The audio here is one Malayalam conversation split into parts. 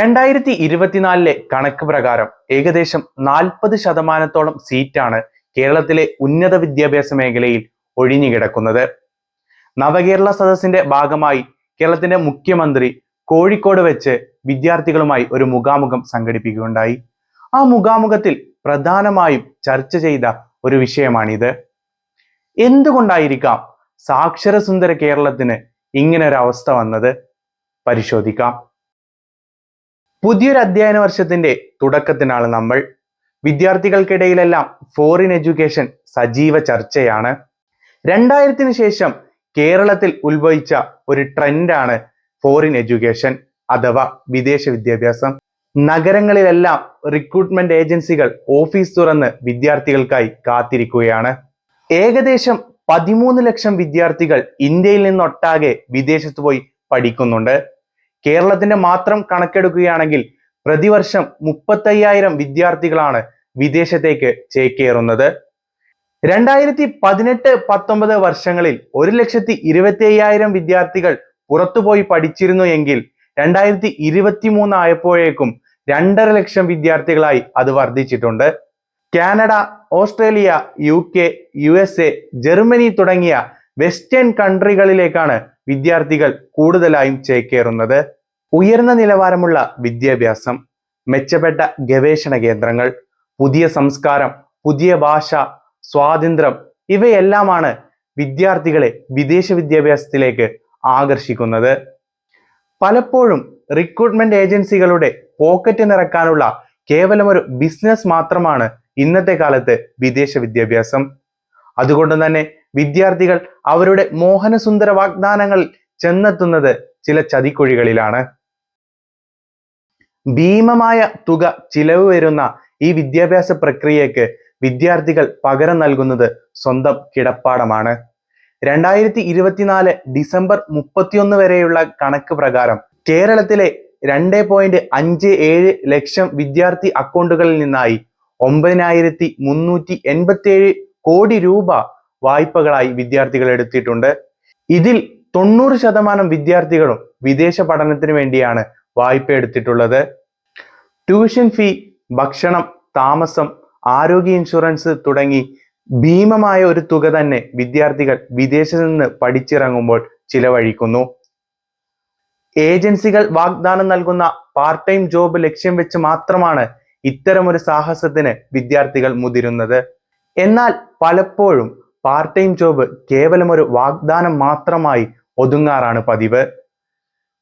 രണ്ടായിരത്തി ഇരുപത്തിനാലിലെ കണക്ക് പ്രകാരം ഏകദേശം നാൽപ്പത് ശതമാനത്തോളം സീറ്റാണ് കേരളത്തിലെ ഉന്നത വിദ്യാഭ്യാസ മേഖലയിൽ ഒഴിഞ്ഞുകിടക്കുന്നത്. നവകേരള സദസ്സിന്റെ ഭാഗമായി കേരളത്തിന്റെ മുഖ്യമന്ത്രി കോഴിക്കോട് വെച്ച് വിദ്യാർത്ഥികളുമായി ഒരു മുഖാമുഖം സംഘടിപ്പിക്കുകയുണ്ടായി. ആ മുഖാമുഖത്തിൽ പ്രധാനമായും ചർച്ച ചെയ്ത ഒരു വിഷയമാണിത്. എന്തുകൊണ്ടായിരിക്കാം സാക്ഷരസുന്ദര കേരളത്തിന് ഇങ്ങനെ ഒരു അവസ്ഥ വന്നത്? പരിശോധിക്കാം. പുതിയൊരു അധ്യയന വർഷത്തിന്റെ തുടക്കത്തിനാണ് നമ്മൾ. വിദ്യാർത്ഥികൾക്കിടയിലെല്ലാം ഫോറിൻ എഡ്യൂക്കേഷൻ സജീവ ചർച്ചയാണ്. രണ്ടായിരത്തിന് ശേഷം കേരളത്തിൽ ഉത്ഭവിച്ച ഒരു ട്രെൻഡാണ് ഫോറിൻ എഡ്യൂക്കേഷൻ അഥവാ വിദേശ വിദ്യാഭ്യാസം. നഗരങ്ങളിലെല്ലാം റിക്രൂട്ട്മെന്റ് ഏജൻസികൾ ഓഫീസ് തുറന്ന് വിദ്യാർത്ഥികൾക്കായി കാത്തിരിക്കുകയാണ്. ഏകദേശം പതിമൂന്ന് ലക്ഷം വിദ്യാർത്ഥികൾ ഇന്ത്യയിൽ നിന്നൊട്ടാകെ വിദേശത്ത് പോയി പഠിക്കുന്നുണ്ട്. കേരളത്തിന്റെ മാത്രം കണക്കെടുക്കുകയാണെങ്കിൽ പ്രതിവർഷം മുപ്പത്തയ്യായിരം വിദ്യാർത്ഥികളാണ് വിദേശത്തേക്ക് ചേക്കേറുന്നത്. രണ്ടായിരത്തി പതിനെട്ട് പത്തൊമ്പത് വർഷങ്ങളിൽ ഒരു ലക്ഷത്തി ഇരുപത്തി അയ്യായിരം വിദ്യാർത്ഥികൾ പുറത്തുപോയി പഠിച്ചിരുന്നു എങ്കിൽ രണ്ടായിരത്തി ഇരുപത്തി മൂന്ന് ആയപ്പോഴേക്കും രണ്ടര ലക്ഷം വിദ്യാർത്ഥികളായി അത് വർദ്ധിച്ചിട്ടുണ്ട്. Canada Australia U K U S A Germany തുടങ്ങിയ വെസ്റ്റേൺ കൺട്രികളിലേക്കാണ് വിദ്യാർത്ഥികൾ കൂടുതലായും ചേക്കേറുന്നത് ഉയർന്ന നിലവാരമുള്ള വിദ്യാഭ്യാസം മെച്ചപ്പെട്ട ഗവേഷണ കേന്ദ്രങ്ങൾ പുതിയ സംസ്കാരം പുതിയ ഭാഷ സ്വാതന്ത്ര്യം ഇവയെല്ലാമാണ് വിദ്യാർത്ഥികളെ വിദേശ വിദ്യാഭ്യാസത്തിലേക്ക് ആകർഷിക്കുന്നത്. പലപ്പോഴും റിക്രൂട്ട്മെന്റ് ഏജൻസികളുടെ പോക്കറ്റ് നിറക്കാനുള്ള കേവലം ഒരു ബിസിനസ് മാത്രമാണ് ഇന്നത്തെ കാലത്ത് വിദേശ വിദ്യാഭ്യാസം. അതുകൊണ്ട് തന്നെ വിദ്യാർത്ഥികൾ അവരുടെ മോഹനസുന്ദര വാഗ്ദാനങ്ങൾ ചെന്നെത്തുന്നത് ചില ചതിക്കുഴികളിലാണ്. ഭീമമായ തുക ചിലവ് വരുന്ന ഈ വിദ്യാഭ്യാസ പ്രക്രിയയ്ക്ക് വിദ്യാർത്ഥികൾ പകരം നൽകുന്നത് സ്വന്തം കിടപ്പാടമാണ്. രണ്ടായിരത്തി ഇരുപത്തിനാല് ഡിസംബർ മുപ്പത്തിയൊന്ന് വരെയുള്ള കണക്ക് പ്രകാരം കേരളത്തിലെ രണ്ട് പോയിന്റ് അഞ്ച് ഏഴ് ലക്ഷം വിദ്യാർത്ഥി അക്കൗണ്ടുകളിൽ നിന്നായി ഒമ്പതിനായിരത്തി മുന്നൂറ്റി എൺപത്തി ഏഴ് കോടി രൂപ വായ്പകളായി വിദ്യാർത്ഥികൾ എടുത്തിട്ടുണ്ട്. ഇതിൽ തൊണ്ണൂറ് ശതമാനം വിദ്യാർത്ഥികളും വിദേശ പഠനത്തിന് വേണ്ടിയാണ് വായ്പ എടുത്തിട്ടുള്ളത്. ട്യൂഷൻ ഫീ ഭക്ഷണം താമസം ആരോഗ്യ ഇൻഷുറൻസ് തുടങ്ങി ഭീമമായ ഒരു തുക തന്നെ വിദ്യാർത്ഥികൾ വിദേശത്ത് നിന്ന് പഠിച്ചിറങ്ങുമ്പോൾ ചിലവഴിക്കുന്നു. ഏജൻസികൾ വാഗ്ദാനം നൽകുന്ന പാർട്ട് ടൈം ജോബ് ലക്ഷ്യം വെച്ച് മാത്രമാണ് ഇത്തരമൊരു സാഹസത്തിന് വിദ്യാർത്ഥികൾ മുതിരുന്നത്. എന്നാൽ പലപ്പോഴും പാർട്ട് ടൈം ജോബ് കേവലം ഒരു വാഗ്ദാനം മാത്രമായി ഒതുങ്ങാറാണ് പതിവ്.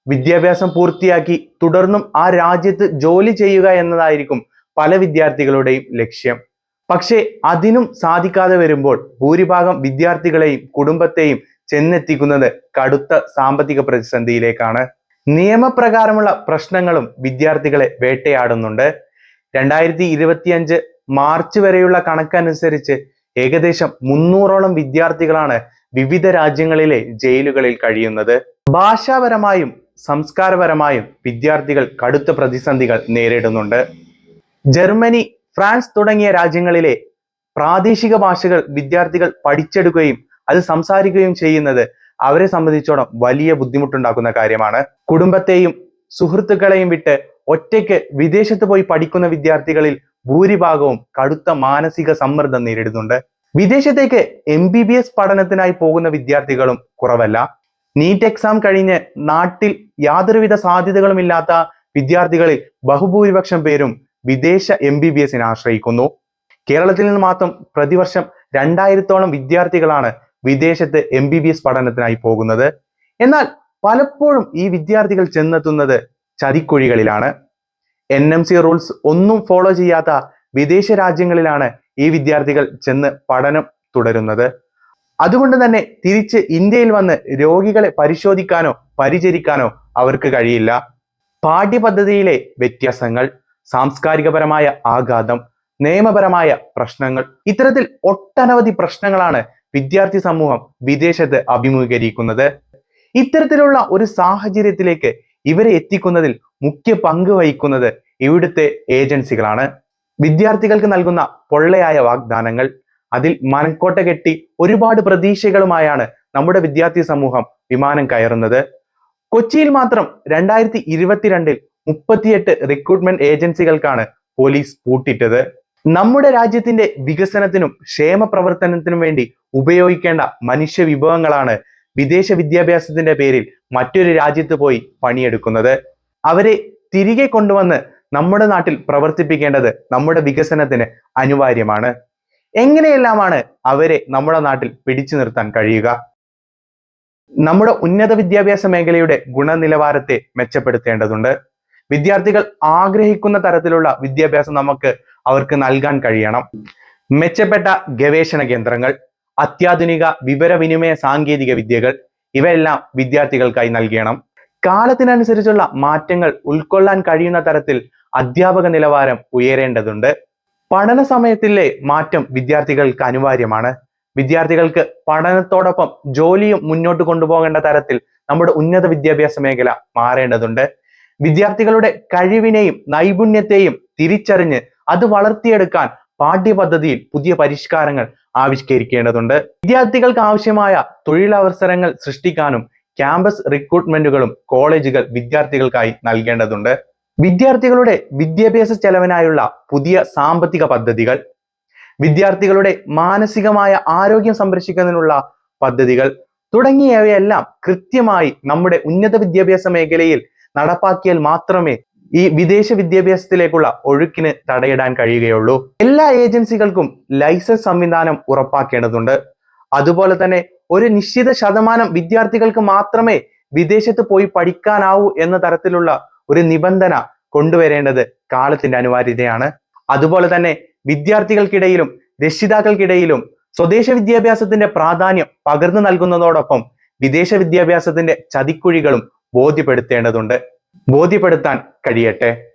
വിദ്യാഭ്യാസം പൂർത്തിയാക്കി തുടർന്നും ആ രാജ്യത്ത് ജോലി ചെയ്യുക എന്നതായിരിക്കും പല വിദ്യാർത്ഥികളുടെയും ലക്ഷ്യം. പക്ഷേ അതിനും സാധിക്കാതെ വരുമ്പോൾ ഭൂരിഭാഗം വിദ്യാർത്ഥികളെയും കുടുംബത്തെയും ചെന്നെത്തിക്കുന്നത് കടുത്ത സാമ്പത്തിക പ്രതിസന്ധിയിലേക്കാണ്. നിയമപ്രകാരമുള്ള പ്രശ്നങ്ങളും വിദ്യാർത്ഥികളെ വേട്ടയാടുന്നുണ്ട്. രണ്ടായിരത്തി മാർച്ച് വരെയുള്ള കണക്കനുസരിച്ച് ഏകദേശം മുന്നൂറോളം വിദ്യാർത്ഥികളാണ് വിവിധ രാജ്യങ്ങളിലെ ജയിലുകളിൽ കഴിയുന്നത്. ഭാഷാപരമായും സംസ്കാരപരമായും വിദ്യാർത്ഥികൾ കടുത്ത പ്രതിസന്ധികൾ നേരിടുന്നുണ്ട്. ജർമ്മനി ഫ്രാൻസ് തുടങ്ങിയ രാജ്യങ്ങളിലെ പ്രാദേശിക ഭാഷകൾ വിദ്യാർത്ഥികൾ പഠിച്ചെടുക്കുകയും അത് സംസാരിക്കുകയും ചെയ്യുന്നത് അവരെ സംബന്ധിച്ചോളം വലിയ ബുദ്ധിമുട്ടുണ്ടാക്കുന്ന കാര്യമാണ്. കുടുംബത്തെയും സുഹൃത്തുക്കളെയും വിട്ട് ഒറ്റയ്ക്ക് വിദേശത്ത് പോയി പഠിക്കുന്ന വിദ്യാർത്ഥികളിൽ ഭൂരിഭാഗവും കടുത്ത മാനസിക സമ്മർദ്ദം നേരിടുന്നുണ്ട്. വിദേശത്തേക്ക് എം ബി ബി എസ് പഠനത്തിനായി പോകുന്ന വിദ്യാർത്ഥികളും കുറവല്ല. നീറ്റ് എക്സാം കഴിഞ്ഞ് നാട്ടിൽ യാതൊരുവിധ സാധ്യതകളും ഇല്ലാത്ത വിദ്യാർത്ഥികളിൽ ബഹുഭൂരിപക്ഷം പേരും വിദേശ എം ബി ബി എസിനെ ആശ്രയിക്കുന്നു. കേരളത്തിൽ നിന്ന് മാത്രം പ്രതിവർഷം രണ്ടായിരത്തോളം വിദ്യാർത്ഥികളാണ് വിദേശത്ത് എം ബി ബി എസ് പഠനത്തിനായി പോകുന്നത്. എന്നാൽ പലപ്പോഴും ഈ വിദ്യാർത്ഥികൾ ചെന്നെത്തുന്നത് ചതിക്കുഴികളിലാണ്. എൻ എം സി റൂൾസ് ഒന്നും ഫോളോ ചെയ്യാത്ത വിദേശ രാജ്യങ്ങളിലാണ് ഈ വിദ്യാർത്ഥികൾ ചെന്ന് പഠനം തുടരുന്നത്. അതുകൊണ്ട് തന്നെ തിരിച്ച് ഇന്ത്യയിൽ വന്ന് രോഗികളെ പരിശോധിക്കാനോ പരിചരിക്കാനോ അവർക്ക് കഴിയില്ല. പാഠ്യപദ്ധതിയിലെ വ്യത്യാസങ്ങൾ സാംസ്കാരികപരമായ ആഘാതം നിയമപരമായ പ്രശ്നങ്ങൾ ഇത്തരത്തിൽ ഒട്ടനവധി പ്രശ്നങ്ങളാണ് വിദ്യാർത്ഥി സമൂഹം വിദേശത്ത് അഭിമുഖീകരിക്കുന്നത്. ഇത്തരത്തിലുള്ള ഒരു സാഹചര്യത്തിലേക്ക് ഇവരെ എത്തിക്കുന്നതിൽ മുഖ്യ പങ്ക് വഹിക്കുന്നത് ഇവിടുത്തെ ഏജൻസികളാണ്. വിദ്യാർത്ഥികൾക്ക് നൽകുന്ന പൊള്ളയായ വാഗ്ദാനങ്ങൾ അതിൽ മനക്കോട്ട കെട്ടി ഒരുപാട് പ്രതീക്ഷകളുമായാണ് നമ്മുടെ വിദ്യാർത്ഥി സമൂഹം വിമാനം കയറുന്നത്. കൊച്ചിയിൽ മാത്രം രണ്ടായിരത്തി ഇരുപത്തിരണ്ടിൽ മുപ്പത്തിയെട്ട് റിക്രൂട്ട്മെന്റ് ഏജൻസികൾക്കാണ് പോലീസ് പൂട്ടിട്ടത്. നമ്മുടെ രാജ്യത്തിന്റെ വികസനത്തിനും ക്ഷേമ പ്രവർത്തനത്തിനും വേണ്ടി ഉപയോഗിക്കേണ്ട മനുഷ്യ വിഭവങ്ങളാണ് വിദേശ വിദ്യാഭ്യാസത്തിന്റെ പേരിൽ മറ്റൊരു രാജ്യത്ത് പോയി പണിയെടുക്കുന്നത്. അവരെ തിരികെ കൊണ്ടുവന്ന് നമ്മുടെ നാട്ടിൽ പ്രവർത്തിപ്പിക്കേണ്ടത് നമ്മുടെ വികസനത്തിന് അനിവാര്യമാണ്. എങ്ങനെയെല്ലാമാണ് അവരെ നമ്മുടെ നാട്ടിൽ പിടിച്ചു നിർത്താൻ കഴിയുക? നമ്മുടെ ഉന്നത വിദ്യാഭ്യാസ മേഖലയുടെ ഗുണനിലവാരത്തെ മെച്ചപ്പെടുത്തേണ്ടതുണ്ട്. വിദ്യാർത്ഥികൾ ആഗ്രഹിക്കുന്ന തരത്തിലുള്ള വിദ്യാഭ്യാസം നമുക്ക് അവർക്ക് നൽകാൻ കഴിയണം. മെച്ചപ്പെട്ട ഗവേഷണ കേന്ദ്രങ്ങൾ അത്യാധുനിക വിവരവിനിമയ സാങ്കേതിക വിദ്യകൾ ഇവയെല്ലാം വിദ്യാർത്ഥികൾക്കായി നൽകണം. കാലത്തിനനുസരിച്ചുള്ള മാറ്റങ്ങൾ ഉൾക്കൊള്ളാൻ കഴിയുന്ന തരത്തിൽ അധ്യാപക നിലവാരം ഉയരേണ്ടതുണ്ട്. പഠന സമയത്തിലെ മാറ്റം വിദ്യാർത്ഥികൾക്ക് അനിവാര്യമാണ്. വിദ്യാർത്ഥികൾക്ക് പഠനത്തോടൊപ്പം ജോലിയും മുന്നോട്ട് കൊണ്ടുപോകേണ്ട തരത്തിൽ നമ്മുടെ ഉന്നത വിദ്യാഭ്യാസ മേഖല മാറേണ്ടതുണ്ട്. വിദ്യാർത്ഥികളുടെ കഴിവിനെയും നൈപുണ്യത്തെയും തിരിച്ചറിഞ്ഞ് അത് വളർത്തിയെടുക്കാൻ പാഠ്യപദ്ധതിയിൽ പുതിയ പരിഷ്കാരങ്ങൾ ആവിഷ്കരിക്കേണ്ടതുണ്ട്. വിദ്യാർത്ഥികൾക്ക് ആവശ്യമായ തൊഴിലവസരങ്ങൾ സൃഷ്ടിക്കാനും ക്യാമ്പസ് റിക്രൂട്ട്മെന്റുകളും കോളേജുകൾ വിദ്യാർത്ഥികൾക്കായി നൽകേണ്ടതുണ്ട്. വിദ്യാർത്ഥികളുടെ വിദ്യാഭ്യാസ ചെലവിനായുള്ള പുതിയ സാമ്പത്തിക പദ്ധതികൾ വിദ്യാർത്ഥികളുടെ മാനസികമായ ആരോഗ്യം സംരക്ഷിക്കുന്നതിനുള്ള പദ്ധതികൾ തുടങ്ങിയവയെല്ലാം കൃത്യമായി നമ്മുടെ ഉന്നത വിദ്യാഭ്യാസ മേഖലയിൽ നടപ്പാക്കിയാൽ മാത്രമേ ഈ വിദേശ വിദ്യാഭ്യാസത്തിലേക്കുള്ള ഒഴുക്കിന് തടയിടാൻ കഴിയുകയുള്ളൂ. എല്ലാ ഏജൻസികൾക്കും ലൈസൻസ് സംവിധാനം ഉറപ്പാക്കേണ്ടതുണ്ട്. അതുപോലെ തന്നെ ഒരു നിശ്ചിത ശതമാനം വിദ്യാർത്ഥികൾക്ക് മാത്രമേ വിദേശത്ത് പോയി പഠിക്കാനാവൂ എന്ന തരത്തിലുള്ള ഒരു നിബന്ധന കൊണ്ടുവരേണ്ടത് കാലത്തിന്റെ അനിവാര്യതയാണ്. അതുപോലെ തന്നെ വിദ്യാർത്ഥികൾക്കിടയിലും രക്ഷിതാക്കൾക്കിടയിലും സ്വദേശ വിദ്യാഭ്യാസത്തിന്റെ പ്രാധാന്യം പകർന്നു നൽകുന്നതോടൊപ്പം വിദേശ വിദ്യാഭ്യാസത്തിന്റെ ചതിക്കുഴികളും ബോധ്യപ്പെടുത്തേണ്ടതുണ്ട്. ബോധ്യപ്പെടുത്താൻ കഴിയട്ടെ.